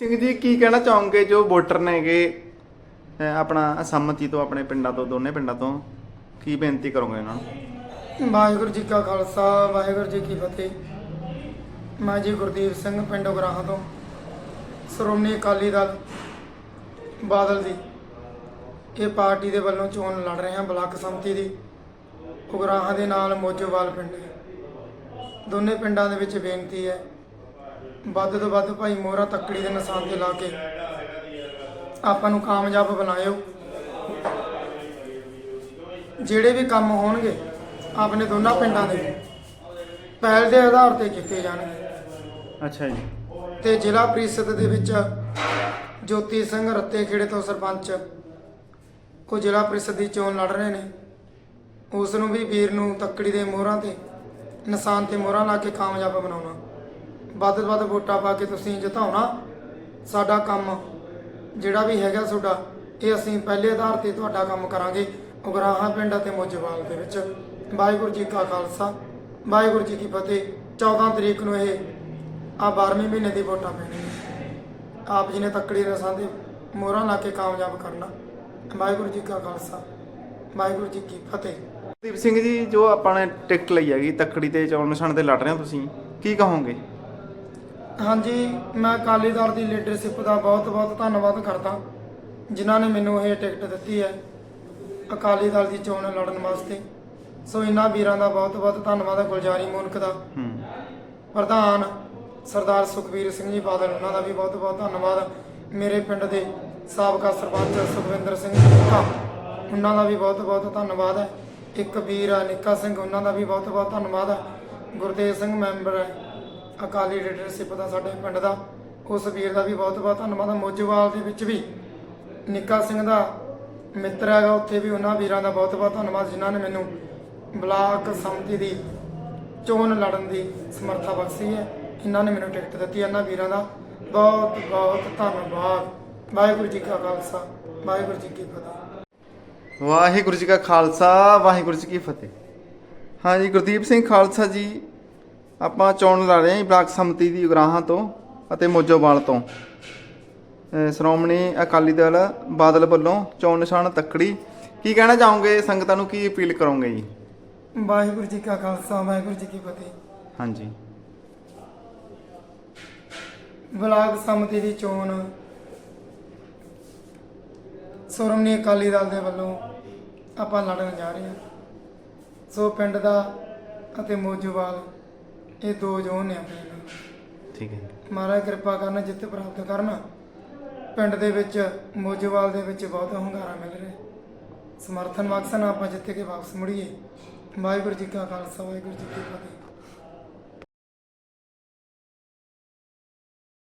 ਸਿੰਘ ਜੀ, ਕੀ ਕਹਿਣਾ ਚਾਹੋਗੇ ਜੋ ਵੋਟਰ ਨੇਗੇ ਆਪਣਾ ਸੰਮਤੀ ਤੋਂ ਆਪਣੇ ਪਿੰਡਾਂ ਤੋਂ, ਦੋਨੇ ਪਿੰਡਾਂ ਤੋਂ? ਕੀ ਬੇਨਤੀ ਕਰੋਗੇ ਇਹਨਾਂ ਨੂੰ? ਵਾਹਿਗੁਰੂ ਜੀ ਕਾ ਖਾਲਸਾ, ਵਾਹਿਗੁਰੂ ਜੀ ਕੀ ਫਤਿਹ। ਮੈਂ ਜੀ ਗੁਰਦੀਪ ਸਿੰਘ, ਪਿੰਡ ਉਗਰਾਹਾਂ ਤੋਂ। ਸ਼੍ਰੋਮਣੀ ਅਕਾਲੀ ਦਲ ਬਾਦਲ ਦੀ, ਇਹ ਪਾਰਟੀ ਦੇ ਵੱਲੋਂ ਚੋਣ ਲੜ ਰਹੇ ਹਾਂ, ਬਲਾਕ ਸੰਮਤੀ ਦੀ। ਉਗਰਾਹਾਂ ਦੇ ਨਾਲ ਮੋਜੋਵਾਲ ਪਿੰਡ ਦੋਨੇ ਪਿੰਡਾਂ ਦੇ ਵਿੱਚ ਬੇਨਤੀ ਹੈ ਵੱਧ ਤੋਂ ਵੱਧ ਭਾਈ ਮੋਹਰਾ ਤੱਕੜੀ ਦੇ ਨਿਸ਼ਾਨ ਤੇ ਲਾ ਕੇ ਆਪਾਂ ਨੂੰ ਕਾਮਯਾਬ ਬਣਾਇਓ। ਜਿਹੜੇ ਵੀ ਕੰਮ ਹੋਣਗੇ ਆਪਣੇ ਦੋਨਾਂ ਪਿੰਡਾਂ ਦੇ ਪਹਿਲ ਦੇ ਆਧਾਰ ਤੇ ਕੀਤੇ ਜਾਣਗੇ। ਅੱਛਾ ਜੀ। ਤੇ ਜ਼ਿਲ੍ਹਾ ਪ੍ਰੀਸ਼ਦ ਦੇ ਵਿੱਚ ਜੋਤੀ ਸਿੰਘ ਰੱਤੇ ਖੇੜੇ ਤੋਂ ਸਰਪੰਚ ਕੋ ਜ਼ਿਲ੍ਹਾ ਪ੍ਰੀਸ਼ਦ ਦੀ ਚੋਣ ਲੜ ਰਹੇ ਨੇ। ਉਸ ਨੂੰ ਵੀ ਵੀਰ ਨੂੰ ਤੱਕੜੀ ਦੇ ਮੋਹਰਾਂ ਤੇ ਨਿਸ਼ਾਨ ਤੇ ਮੋਹਰਾਂ ਲਾ ਕੇ ਕਾਮਯਾਬ ਬਣਾਉਣਾ। ਵੱਧ ਤੋਂ ਵੱਧ ਵੋਟਾਂ ਪਾ ਕੇ ਤੁਸੀਂ ਜਿਤਾਉਣਾ ਸਾਡਾ ਕੰਮ ਜਿਹੜਾ ਵੀ ਹੈਗਾ ਤੁਹਾਡਾ, ਇਹ ਅਸੀਂ ਪਹਿਲੇ ਆਧਾਰ ਤੇ ਤੁਹਾਡਾ ਕੰਮ ਕਰਾਂਗੇ ਉਗਰਾਹਾਂ ਪਿੰਡ ਅਤੇ ਮੋਜਵਾਲ ਦੇ ਵਿੱਚ। ਵਾਹਿਗੁਰੂ ਜੀ ਕਾ ਖਾਲਸਾ, ਵਾਹਿਗੁਰੂ ਜੀ ਕੀ ਫਤਿਹ। 14 ਤਰੀਕ ਨੂੰ ਇਹ ਆ 12ਵੇਂ ਮਹੀਨੇ ਦੀ ਵੋਟਾਂ ਪੈਣੀਆਂ। ਆਪ ਜੀ ਨੇ ਤੱਕੜੀ ਰਸਾਂ ਦੇ ਮੋਹਰਾਂ ਲਾ ਕੇ ਕਾਮਯਾਬ ਕਰਨਾ। ਵਾਹਿਗੁਰੂ ਜੀ ਕਾ ਖਾਲਸਾ, ਵਾਹਿਗੁਰੂ ਜੀ ਕੀ ਫਤਿਹ। ਦੀਪ ਸਿੰਘ ਜੀ, ਜੋ ਆਪਾਂ ਨੇ ਟਿਕਟ ਲਈ ਹੈਗੀ ਤੱਕੜੀ ਤੇ ਚੌਣ ਨਿਸ਼ਾਨ ਤੇ ਲੜ ਰਹੇ ਹੋ ਤੁਸੀਂ, ਕੀ ਕਹੋਗੇ? ਹਾਂਜੀ ਮੈਂ ਅਕਾਲੀ ਦਲ ਦੀ ਲੀਡਰਸ਼ਿਪ ਦਾ ਬਹੁਤ-ਬਹੁਤ ਧੰਨਵਾਦ ਕਰਦਾ ਜਿਨ੍ਹਾਂ ਨੇ ਮੈਨੂੰ ਇਹ ਟਿਕਟ ਦਿੱਤੀ ਹੈ ਅਕਾਲੀ ਦਲ ਦੀ ਚੋਣ ਲੜਨ ਵਾਸਤੇ। ਸੋ ਇਹਨਾਂ ਵੀਰਾਂ ਦਾ ਬਹੁਤ-ਬਹੁਤ ਧੰਨਵਾਦ ਹੈ ਗੁਲਜ਼ਾਰੀ ਮੂਨਕ ਦਾ। ਹੂੰ। ਪ੍ਰਧਾਨ ਸਰਦਾਰ ਸੁਖਬੀਰ ਸਿੰਘ ਜੀ ਬਾਦਲ ਉਹਨਾਂ ਦਾ ਵੀ ਬਹੁਤ-ਬਹੁਤ ਧੰਨਵਾਦ। ਮੇਰੇ ਪਿੰਡ ਦੇ ਸਾਬਕਾ ਸਰਪੰਚ ਸੁਖਵਿੰਦਰ ਸਿੰਘ ਨਿੱਕਾ ਉਹਨਾਂ ਦਾ ਵੀ ਬਹੁਤ-ਬਹੁਤ ਧੰਨਵਾਦ ਹੈ। ਇੱਕ ਵੀਰ ਨਿੱਕਾ ਸਿੰਘ ਉਹਨਾਂ ਦਾ ਵੀ ਬਹੁਤ-ਬਹੁਤ ਧੰਨਵਾਦ ਹੈ। ਗੁਰਦੇਵ ਸਿੰਘ ਮੈਂਬਰ ਹੈ। ਅਕਾਲੀ ਲੀਡਰਸ਼ਿਪ ਦਾ ਸਾਡੇ ਪਿੰਡ ਦਾ। ਉਸ ਵੀਰ ਦਾ ਵੀ ਬਹੁਤ-ਬਹੁਤ ਧੰਨਵਾਦ। ਹੈ ਦੇ ਵਿੱਚ ਵੀ ਨਿੱਕਾ ਸਿੰਘ ਦਾ ਮਿੱਤਰ ਹੈਗਾ, ਉੱਥੇ ਵੀ ਉਹਨਾਂ ਵੀਰਾਂ ਦਾ ਬਹੁਤ-ਬਹੁਤ ਧੰਨਵਾਦ, ਜਿਨ੍ਹਾਂ ਨੇ ਮੈਨੂੰ ਬਲਾਕ ਸੰਮਤੀ ਦੀ ਚੋਣ ਲੜਨ ਦੀ ਸਮਰੱਥਾ ਬਖਸ਼ੀ ਹੈ। ਇਹਨਾਂ ਨੇ ਮੈਨੂੰ ਟਿਕਟ ਦਿੱਤੀ, ਇਹਨਾਂ ਵੀਰਾਂ ਦਾ ਬਹੁਤ ਬਹੁਤ ਧੰਨਵਾਦ। ਵਾਹਿਗੁਰੂ ਜੀ ਕਾ ਖਾਲਸਾ, ਵਾਹਿਗੁਰੂ ਜੀ ਕੀ ਫਤਿਹ। ਵਾਹਿਗੁਰੂ ਜੀ ਕਾ ਖਾਲਸਾ, ਵਾਹਿਗੁਰੂ ਜੀ ਕੀ ਫਤਿਹ। ਹਾਂਜੀ, ਗੁਰਦੀਪ ਸਿੰਘ ਖਾਲਸਾ ਜੀ ਆਪਾਂ ਚੋਣ ਲੜ ਰਹੇ ਹਾਂ ਬਲਾਕ ਸੰਮਤੀ ਦੀ ਉਗਰਾਹਾਂ ਤੋਂ ਅਤੇ ਮੋਜੋਵਾਲ ਤੋਂ। ਸ਼੍ਰੋਮਣੀ ਅਕਾਲੀ ਦਲ ਬਾਦਲ ਵੱਲੋਂ ਚੋਣ ਨਿਸ਼ਾਨ ਤੱਕੜੀ। ਕੀ ਕਹਿਣਾ ਚਾਹੋਗੇ ਸੰਗਤਾਂ ਨੂੰ ਕੀ ਅਪੀਲ ਕਰੋਗੇ ਜੀ? ਵਾਹਿਗੁਰੂ ਜੀ ਕਾ ਖਾਲਸਾ ਵਾਹਿਗੁਰੂ ਜੀ ਕੀ ਫਤਿਹ। ਹਾਂਜੀ। ਬਲਾਕ ਸੰਮਤੀ ਦੀ ਚੋਣ ਸ਼੍ਰੋਮਣੀ ਅਕਾਲੀ ਦਲ ਦੇ ਵੱਲੋਂ ਆਪਾਂ ਲੜਨ ਜਾ ਰਹੇ ਹਾਂ। ਸੋ ਪਿੰਡ ਦਾ ਅਤੇ ਮੋਜੋਵਾਲ ਇਹ ਦੋ ਜ਼ੋਨ ਨੇ ਆਪਣੇ ਨਾਲ। ਠੀਕ ਹੈ। ਮਹਾਰਾਜ ਕਿਰਪਾ ਕਰਨ ਜਿੱਤ ਪ੍ਰਾਪਤ ਕਰਨ। ਪਿੰਡ ਦੇ ਵਿੱਚ ਮੋਜੋਵਾਲ ਦੇ ਵਿੱਚ ਬਹੁਤ ਹੰਗਾਰਾ ਮਿਲ ਰਿਹਾ ਸਮਰਥਨ ਬਖਸ਼ਣ ਆਪਾਂ ਜਿੱਤ ਕੇ ਵਾਪਸ ਮੁੜੀਏ। ਵਾਹਿਗੁਰੂ ਜੀ ਕਾ ਖਾਲਸਾ ਵਾਹਿਗੁਰੂ ਜੀ ਕੀ ਫਤਿਹ।